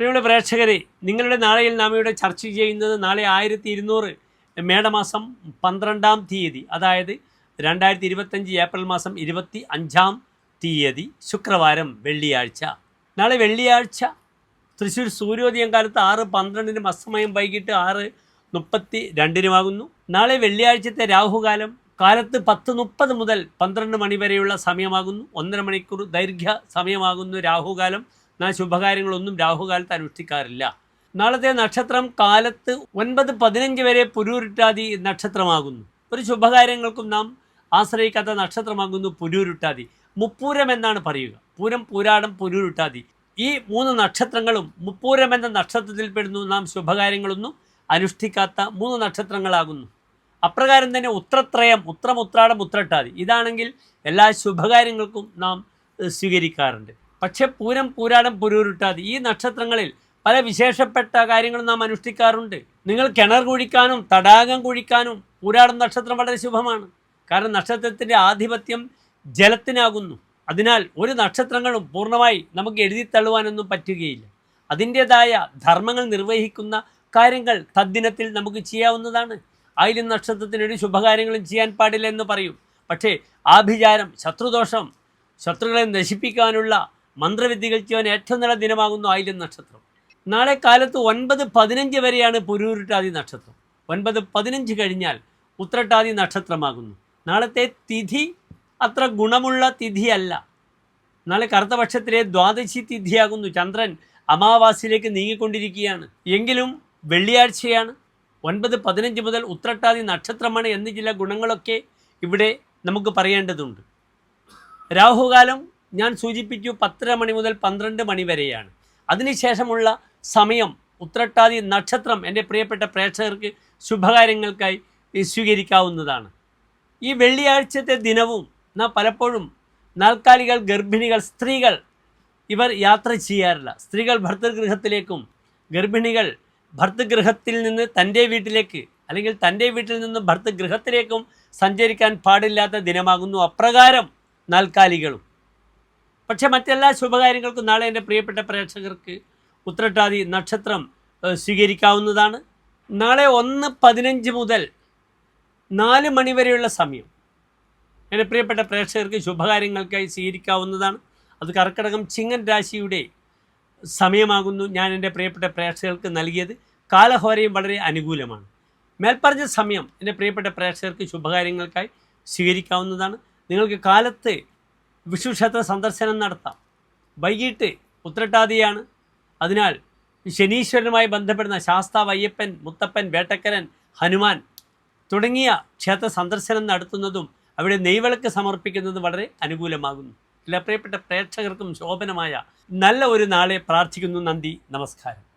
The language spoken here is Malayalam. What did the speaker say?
പ്രിയമുള്ള പ്രേക്ഷകരെ നിങ്ങളുടെ നാളെയിൽ നാം ഇവിടെ ചർച്ച ചെയ്യുന്നത് നാളെ ആയിരത്തി ഇരുന്നൂറ് മേടമാസം പന്ത്രണ്ടാം തീയതി അതായത് രണ്ടായിരത്തി ഇരുപത്തഞ്ച് ഏപ്രിൽ മാസം ഇരുപത്തി അഞ്ചാം തീയതി ശുക്രവാരം വെള്ളിയാഴ്ച. നാളെ വെള്ളിയാഴ്ച തൃശ്ശൂർ സൂര്യോദയം കാലത്ത് ആറ് പന്ത്രണ്ടിനും അസമയം വൈകിട്ട് ആറ് മുപ്പത്തി രണ്ടിനുമാകുന്നു നാളെ വെള്ളിയാഴ്ചത്തെ രാഹുകാലം കാലത്ത് പത്ത് മുപ്പത് മുതൽ പന്ത്രണ്ട് മണി വരെയുള്ള സമയമാകുന്നു. ഒന്നര മണിക്കൂർ ദൈർഘ്യ സമയമാകുന്നു രാഹുകാലം. നാ ശുഭകാര്യങ്ങളൊന്നും രാഹുകാലത്ത് അനുഷ്ഠിക്കാറില്ല. നാളത്തെ നക്ഷത്രം കാലത്ത് ഒൻപത് പതിനഞ്ച് വരെ പുരൂരുട്ടാതി നക്ഷത്രമാകുന്നു. ഒരു ശുഭകാര്യങ്ങൾക്കും നാം ആശ്രയിക്കാത്ത നക്ഷത്രമാകുന്നു പുരൂരുട്ടാതി. മുപ്പൂരം എന്നാണ് പറയുക. പൂരം പൂരാടം പുരൂരുട്ടാതി. ഈ മൂന്ന് നക്ഷത്രങ്ങളും മുപ്പൂരം എന്ന നക്ഷത്രത്തിൽപ്പെടുന്നു നാം ശുഭകാര്യങ്ങളൊന്നും അനുഷ്ഠിക്കാത്ത മൂന്ന് നക്ഷത്രങ്ങളാകുന്നു. അപ്രകാരം തന്നെ ഉത്രത്രയം ഉത്രമുത്രാടം ഉത്രട്ടാതി. ഇതാണെങ്കിൽ എല്ലാ ശുഭകാര്യങ്ങൾക്കും നാം സ്വീകരിക്കാറുണ്ട്. പക്ഷേ പൂരം പൂരാടം പുരൂരുട്ടാതി ഈ നക്ഷത്രങ്ങളിൽ പല വിശേഷപ്പെട്ട കാര്യങ്ങളും നാം അനുഷ്ഠിക്കാറുണ്ട്. നിങ്ങൾ കിണർ കുഴിക്കാനും തടാകം കുഴിക്കാനും പൂരാടം നക്ഷത്രം വളരെ ശുഭമാണ്. കാരണം നക്ഷത്രത്തിന്റെ ആധിപത്യം ജലത്തിനാകുന്നു. അതിനാൽ ഒരു നക്ഷത്രങ്ങളും പൂർണമായി നമുക്ക് എഴുതി തള്ളുവാനൊന്നും പറ്റുകയില്ല. അതിന്റേതായ ധർമ്മങ്ങൾ നിർവഹിക്കുന്ന കാര്യങ്ങൾ തദ്ദിനത്തിൽ നമുക്ക് ചെയ്യാവുന്നതാണ്. ആയിരം നക്ഷത്രത്തിനൊരു ശുഭകാര്യങ്ങളും ചെയ്യാൻ പാടില്ല എന്ന് പറയും. പക്ഷേ ആഭിചാരം ശത്രുദോഷം ശത്രുക്കളെ നശിപ്പിക്കാനുള്ള മന്ത്രവിദ്യകൾ ചെയ്യാൻ ഏറ്റവും നല്ല ദിനമാകുന്നു ആയിരം നക്ഷത്രം. നാളെ കാലത്ത് ഒൻപത് പതിനഞ്ച് വരെയാണ് പുരൂരുട്ടാതി നക്ഷത്രം. ഒൻപത് പതിനഞ്ച് കഴിഞ്ഞാൽ ഉത്രട്ടാതി നക്ഷത്രമാകുന്നു. നാളത്തെ തിഥി അത്ര ഗുണമുള്ള തിഥിയല്ല. നാളെ കറുത്തപക്ഷത്തിലെ ദ്വാദശി തിഥിയാകുന്നു. ചന്ദ്രൻ അമാവാസിയിലേക്ക് നീങ്ങിക്കൊണ്ടിരിക്കുകയാണ്. എങ്കിലും വെള്ളിയാഴ്ചയാണ്. ഒൻപത് പതിനഞ്ച് മുതൽ ഉത്രട്ടാതി നക്ഷത്രമാണ് എന്ന ചില ഗുണങ്ങളൊക്കെ ഇവിടെ നമുക്ക് പറയേണ്ടതുണ്ട്. രാഹുകാലം ഞാൻ സൂചിപ്പിച്ചു പത്തര മണി മുതൽ പന്ത്രണ്ട് മണി വരെയാണ്. അതിനുശേഷമുള്ള സമയം ഉത്രട്ടാതി നക്ഷത്രം എന്റെ പ്രിയപ്പെട്ട പ്രേക്ഷകർക്ക് ശുഭകാര്യങ്ങൾക്കായി സ്വീകരിക്കാവുന്നതാണ്. ഈ വെള്ളിയാഴ്ചത്തെ ദിനവും നാം പലപ്പോഴും നാൽക്കാലികൾ ഗർഭിണികൾ സ്ത്രീകൾ ഇവർ യാത്ര ചെയ്യാറില്ല. സ്ത്രീകൾ ഭർത്തൃഗൃഹത്തിലേക്കും ഗർഭിണികൾ ഭർത്തൃഗൃഹത്തിൽ നിന്ന് തന്റെ വീട്ടിലേക്ക് അല്ലെങ്കിൽ തന്റെ വീട്ടിൽ നിന്ന് ഭർത്തൃഗൃഹത്തിലേക്കും സഞ്ചരിക്കാൻ പാടില്ലാത്ത ദിനമാകുന്നു. അപ്രകാരം നാൽക്കാലികളും. പക്ഷേ മറ്റെല്ലാ ശുഭകാര്യങ്ങൾക്കും നാളെ എന്റെ പ്രിയപ്പെട്ട പ്രേക്ഷകർക്ക് ഉത്രട്ടാതി നക്ഷത്രം സ്വീകരിക്കാവുന്നതാണ്. നാളെ ഒന്ന് പതിനഞ്ച് മുതൽ നാല് മണിവരെയുള്ള സമയം എന്റെ പ്രിയപ്പെട്ട പ്രേക്ഷകർക്ക് ശുഭകാര്യങ്ങൾക്കായി സ്വീകരിക്കാവുന്നതാണ്. അത് കർക്കിടകം ചിങ്ങൻ രാശിയുടെ സമയമാകുന്നു ഞാൻ എന്റെ പ്രിയപ്പെട്ട പ്രേക്ഷകർക്ക് നൽകിയത്. കാലഹോരയും വളരെ അനുകൂലമാണ്. മേൽപ്പറഞ്ഞ സമയം എന്റെ പ്രിയപ്പെട്ട പ്രേക്ഷകർക്ക് ശുഭകാര്യങ്ങൾക്കായി സ്വീകരിക്കാവുന്നതാണ്. നിങ്ങൾക്ക് കാലത്ത് വിഷുക്ഷേത്ര സന്ദർശനം നടത്താം. വൈകിട്ട് ഉത്രട്ടാതിയാണ്. അതിനാൽ ശനീശ്വരനുമായി ബന്ധപ്പെടുന്ന ശാസ്താവ് അയ്യപ്പൻ മുത്തപ്പൻ വേട്ടക്കരൻ ഹനുമാൻ തുടങ്ങിയ ക്ഷേത്ര സന്ദർശനം നടത്തുന്നതും അവിടെ നെയ്വിളക്ക് സമർപ്പിക്കുന്നതും വളരെ അനുകൂലമാകുന്നു. എല്ലാ പ്രിയപ്പെട്ട പ്രേക്ഷകർക്കും ശോഭനമായ നല്ല ഒരു നാളെ പ്രാർത്ഥിക്കുന്നു നന്ദി നമസ്കാരം.